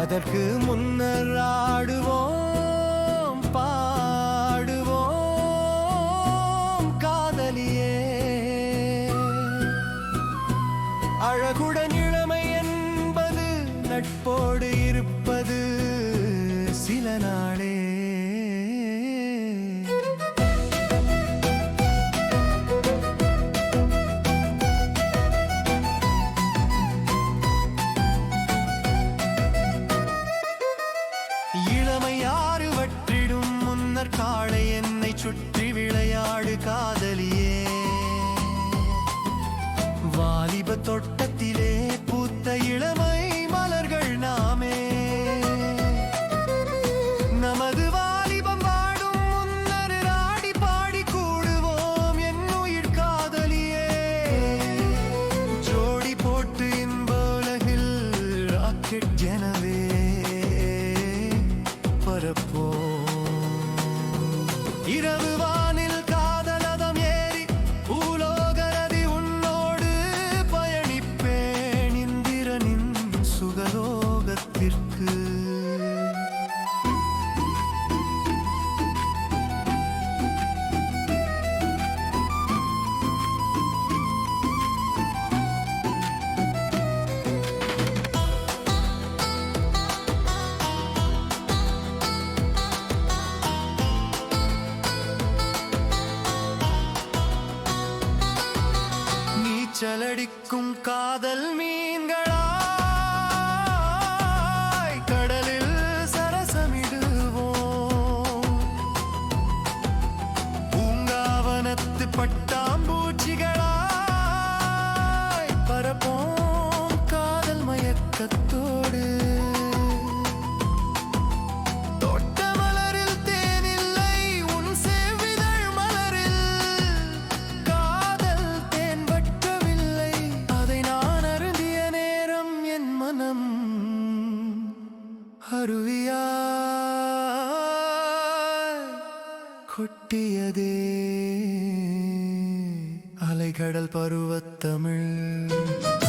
அதற்கு முன்னர் ஆடுவோம் பாடுவோம் காதலியே. அழகுடன் இளமை என்பது நட்போடு இருப்பது சில நாளே. இளமை யாரு வற்றிடும் முன்னர் காளை என்னை சுற்றி விளையாடு காதலியே. வாலிப தோட்டத்திலே பூத்த இளமை மலர்கள் நாமே. நமது வாலிபம் வாடும் முன்னர் ஆடி பாடி கூடுவோம் என் உயிர் காதலியே. ஜோடி போட்டு இன்ப உலகில் ராக்கெட் எனவே பரப்போம் நீச்சலடிக்கும் காதல் மீன்களாய் கடலில் சரசமிடுவோம். பூங்காவனத்து பட்டு அருவியாய் கொட்டியதே. அலைகடல் பருவத்தமிழ்.